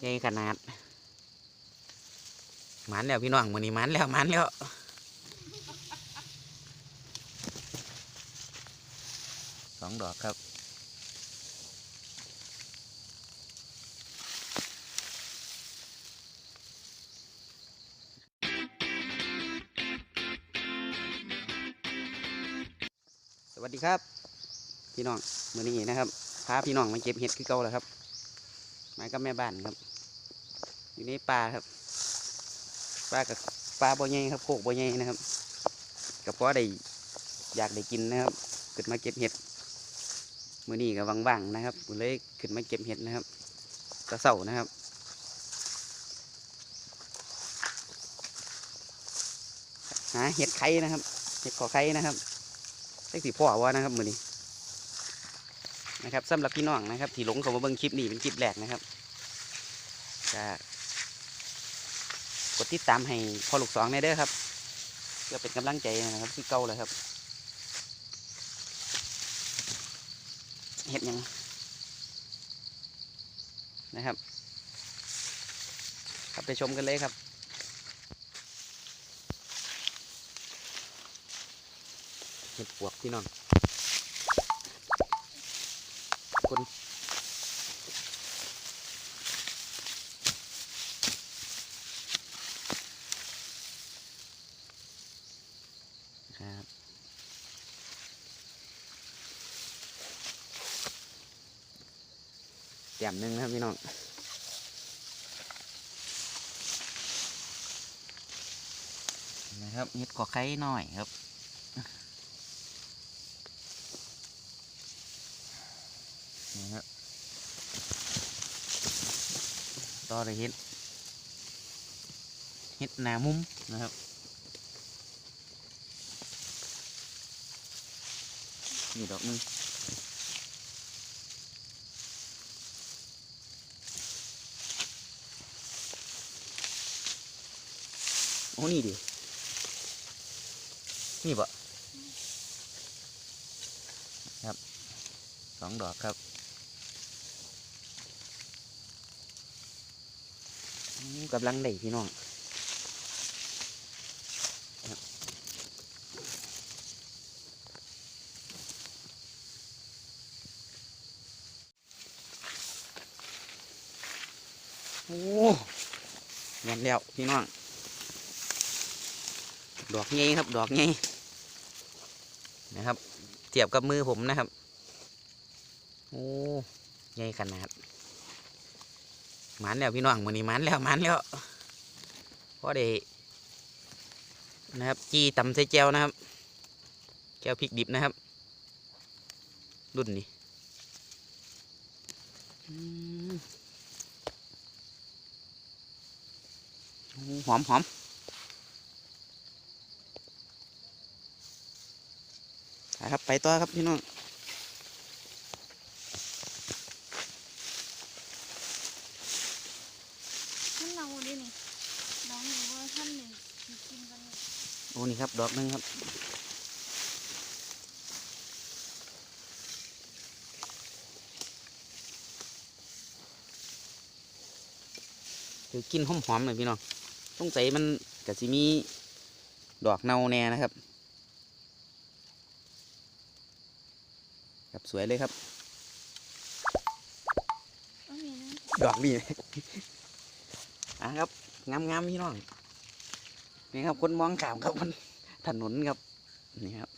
ใหญ่ขนาดหมันแล้วพี่น้องมือนี้หมันแล้วหมันแล้วสองดอกครับสวัสดีครับ พี่น้องมือนี้นะครับพาพี่น้องมาเก็บเห็ดคือเก่าแล้วครับ มากับแม่บ้านครับ อยู่ในป่าครับป่ากับป่าบ่อใหญ่ครับโคกบ่อใหญ่นะครับก็เพราะได้อยากได้กินนะครับขึ้นมาเก็บเห็ดมือนี้ก็ว่างๆนะครับเลยขึ้นมาเก็บเห็ดนะครับตะเสานะครับหาเห็ดไข่นะครับ เห็ดขอไข่นะครับเล็กสีพ่อว่านะครับมือนี้ นะครับสำหรับพี่น้องนะครับ ที่หลงเขามาเบิ่งคลิปนี้เป็นคลิปแรกนะครับก็กดติดตามให้พอลูกสองในเด้อครับเพื่อเป็นกำลังใจนะครับคือเก่าเลยครับเห็ดยังนะครับครับไปชมกันเลยครับเห็ดปวกพี่น้อง คน ครับแจ่มหนึ่งนะครับพี่น้องนะครับเห็ดขอไข่หน่อยครับ นี่ครับ ต่อเลยเห็ดเห็ดหนามุมนะครับนี่ดอกนึงโอ้นี่ดิ นี่บ่ครับสองดอกครับ อืม กำลังได้พี่น้องโอ้เงินแล้วพี่น้อง ดอกใหญ่ครับ ดอกใหญ่นะครับ เทียบกับมือผมนะครับ โอ้ใหญ่ขนาด มันแล้วพี่น้องมือนี้มันแล้วมันแล้วพอได้นะครับจีตำใส่แจวนะครับแจวพริกดิบนะครับ รุ่นนี้หอมหอมครับไปต่อครับพี่น้อง ท่านเราดินี่น้องหนูว่าท่านหนึ่งมีกินกันเลย โอ้ นี่ครับ ดอกหนึงครับ คือกินหอมๆเลยพี่น้องต้องใส่มันกะสิมีดอกเนาแน่นะครับ ครับสวยเลยครับเอามีนะดอกนี่อะครับ งามๆพี่น้อง นี่ครับคนมองขามครับมันถนนครับนี่ครับ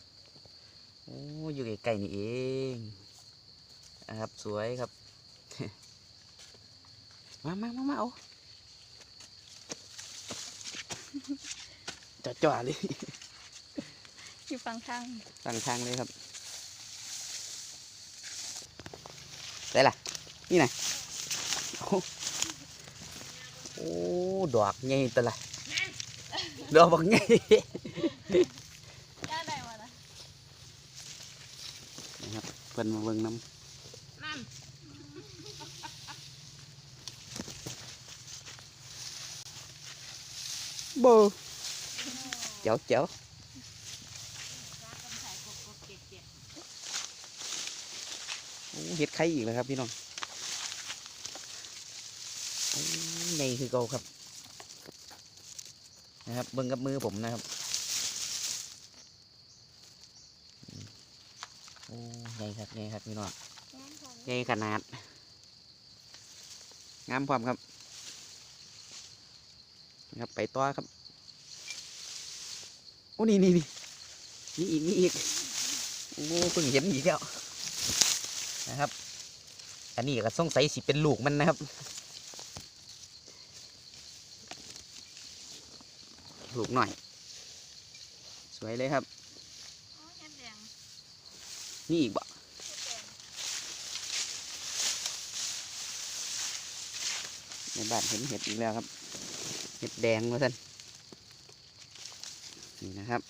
โอ้อยู่ใกล้ๆนี่เองอะครับสวยครับ มามามามาเอาจ่อๆเลยอยู่ฝั่งทางตั้งทางเลยครับได้ล่ะ นี่ไงโอ้โอ้ ดอกใหญ่ตัวละ ดอกบักใหญ่ได้ไหนวะนะนะครับเพิ่นมาเบิ่งน้นั่นำโบเจ๋วเจ๋วโอ้เห็ดไข่อีกแล้วครับพี่น้องโอ้อ้ยใหญ่คือเก่าครับ นะครับ เบิ่งกับมือผมนะครับโอ้ใหญ่ครับใหญ่ครับพี่น้องน้ำของใหญ่ขนาดงามพร้อมครับนะครับไปต่อครับโอ้นี่นี่นี่นี่อีกนี่อีกโอ้เพิ่งเห็นอีกแล้วนะครับ อันนี้ก็สงสัยสิเป็นลูกมันนะครับ ลูกหน่อย สวยเลยครับอ๋อเห็ดแดงนี่อีกบ่เห็ดแดงในบ้านเห็นเห็ดอีกแล้วครับ เห็ดแดงมาท่านนี่นะครับ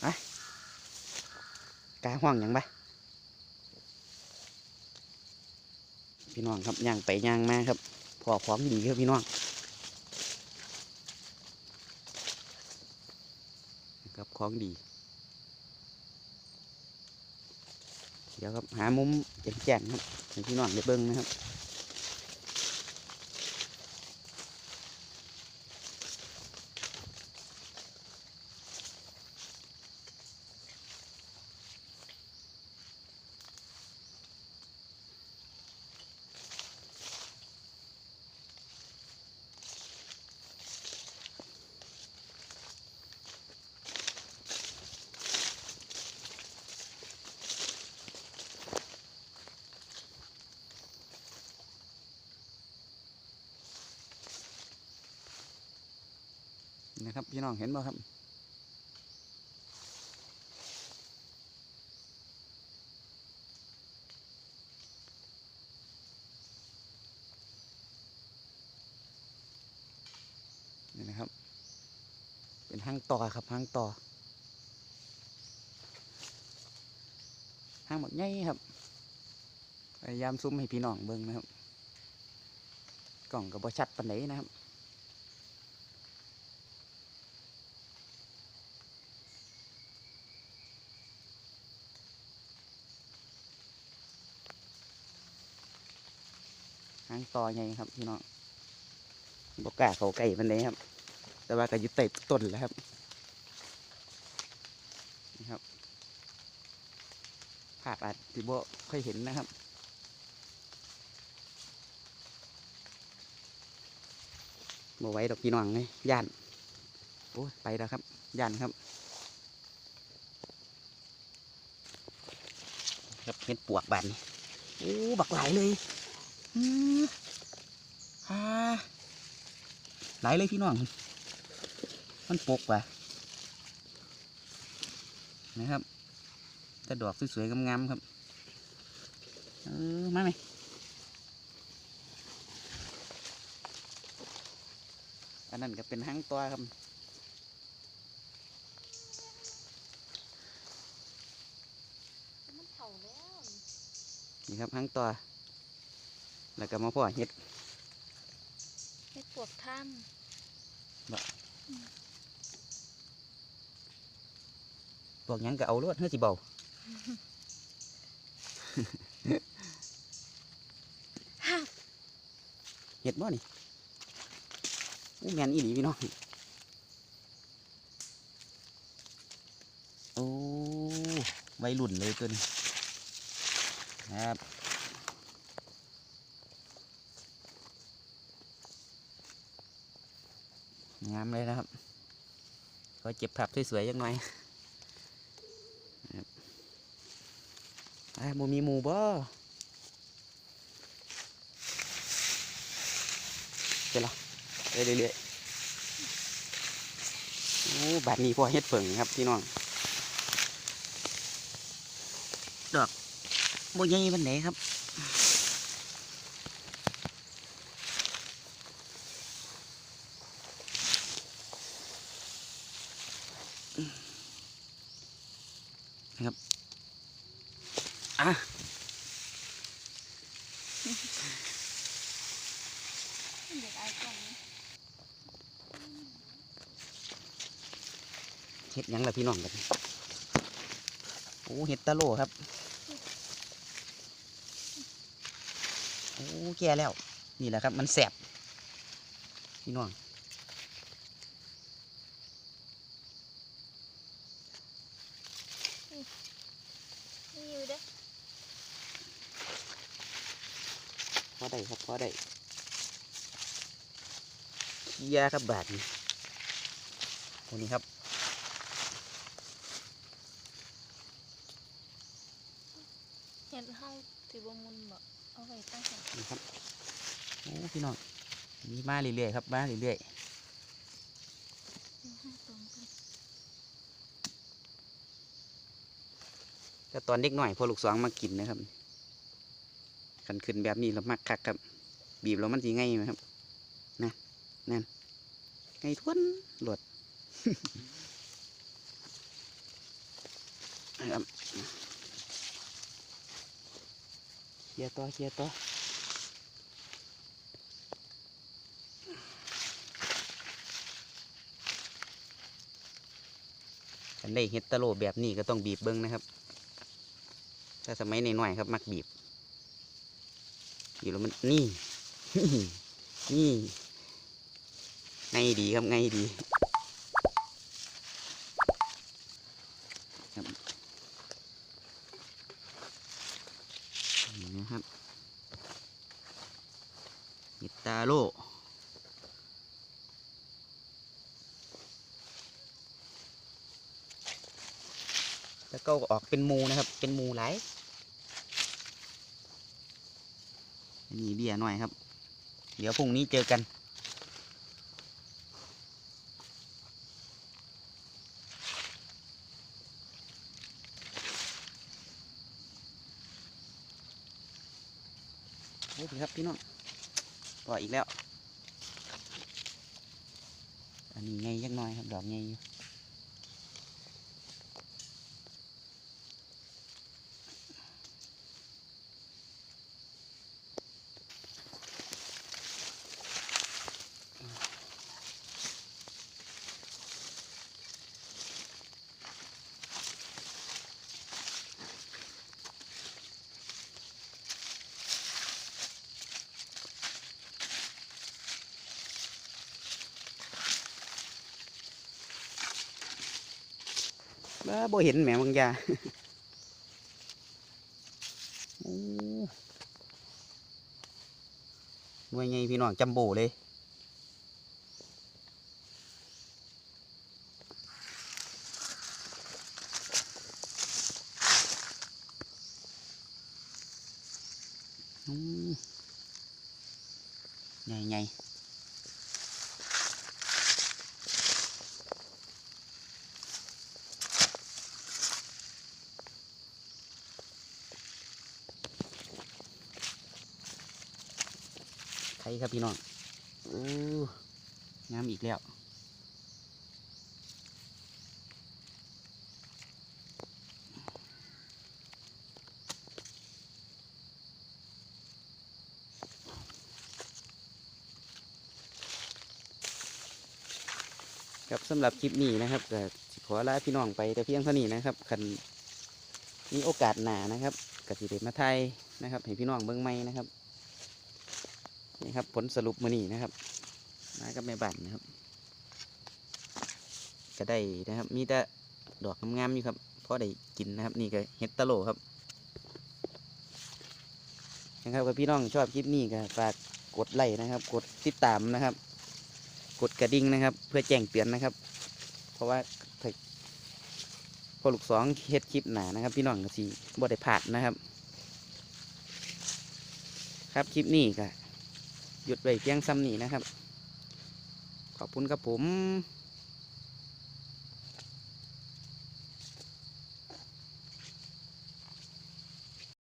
ไปกาห้องหยังไปพี่น้องครับย่างไปย่างมาครับพอพร้อมดีครับพี่น้องนะครับ ของดี เดี๋ยวครับหามุมแจ่งๆครับให้พี่น้องได้เบิ้งนะครับ นะครับ พี่น้องเห็นบ่ครับ นี่นะครับ เป็นห้างต่อครับห้างต่อห้างแบบใหญ่ครับพยายามซูมให้พี่น้องเบิ่งนะครับ กล่องกับบชัดปานไหนนะครับ ต่อใหญ่ครับพี่น้องบกล้าเขาใกล้มันเลยครับ แต่ว่าก็อยึดใต้ต้นแล้วครับนี่ครับภาพอาจจะบ่ค่อยเห็นนะครับบ่ไว้ดอกพี่น้องเลยย่านโอ้ยไปแล้วครับย่านครับครับเห็ดปวกบานนี่โอ้บักหลายเลย ฮ่าหลเลยพี่น้อง มันปกว่ะนะครับแต่ดอกสวยๆงามๆครับเออมาไหมอันนั้นก็เป็นหางตัวครับนี่ครับหางตัว แล้วก็มาพ่อเห็ดเห็ดปวกถ้พวกหยังก็เอารวดเฮ้ยสิเบาเห็ดบ่นี่อู้แมนอีหลีพี่น้องโอ้วัยรุ่นเลยตัวนี้นะครับ งามเลยนะครับ ขอเจ็บผับสวยๆยังไงนะครับอะโมมีหมูบ่เดี๋ยวละเรื่อยๆโอ้บาดนี้พอเฮ็ดเผิงครับพี่น้องดอกโมใหญ่บันไหนครับ อะเด็กไอ้กล่องเฮ็ดหยังล่ะพี่น้องกันโอ้เฮ็ดตะโลครับโอ้แก่แล้ว นี่แหละครับ มันแสบพี่น้อง นี่อยู่เด้อ พอ ได้ครับพอได้เกียร์ครับบาทนี้ตัวนี้ครับเห็ดเฮาสิบ่มุนบ่เอาไว้ตั้งแต่นี่ครับโอ้พี่น้องมีมาเรื่อยๆครับมาเรื่อยอยู่ห้าตรงกันๆแต่ตอนเด็กหน่อยพอลูกสองมากินนะครับ ขันขึ้นแบบนี้เรามักคักครับ บีบแล้วมันสีง่ายไหมครับนะนั่นไงทวนหลดนะครับเคียร์ต่อเคียร์ต่อคันได้เฮ็ดตะโลแบบนี้ก็ต้องบีบเบิ้งนะครับ ถ้าสมัยในหน่อยครับ มักบีบ บีบแล้วมันนี่ นี่ไงดีครับไงดีครับนี่นะครับเห็ดตาโลแล้วก็ออกเป็นมูนะครับ เป็นมูหลายอั นนี้เบี้ยหน่อยครับ เดี๋ยวพรุ่งนี้เจอกัน โอ้พี่ครับพี่น้องต่ออีกแล้ว อันนี้ไงยักน้อยครับ ดอกไงอยู่ บ่เห็นแหมบางยาหน่วยไงพี่น้องจัมโบเลยใหญ่ใหญ่ครับพี่น้องโอ้งามอีกแล้วครับสำหรับคลิปนี้นะครับก็ขอลาพี่น้องไปแต่เพียงเท่านี้นะครับคันมีโอกาสหนานะครับกสิเดมาไทยนะครับ ให้พี่น้องเบิ้งไม่นะครับ นี่ครับผลสรุปมือนี้นะครับมากับแม่บ้านนะครับก็ได้นะครับ มีแต่ดอกงามๆอยู่ครับพอได้กินนะครับ นี่ก็เห็ดตะโลครับนะครับก็พี่น้องชอบคลิปนี้ก็ฝากกดไลค์นะครับ กดติดตามนะครับ กดกระดิ่งนะครับ เพื่อแจ้งเตือนนะครับ เพราะว่าถ้าพอลูกสองเฮ็ดคลิปหนานะครับ พี่น้องก็สิบ่ได้พลาดนะครับ ครับคลิปนี้ก็ หยุดไว้เพียงซ้ำนี้นะครับ ขอบคุณครับผม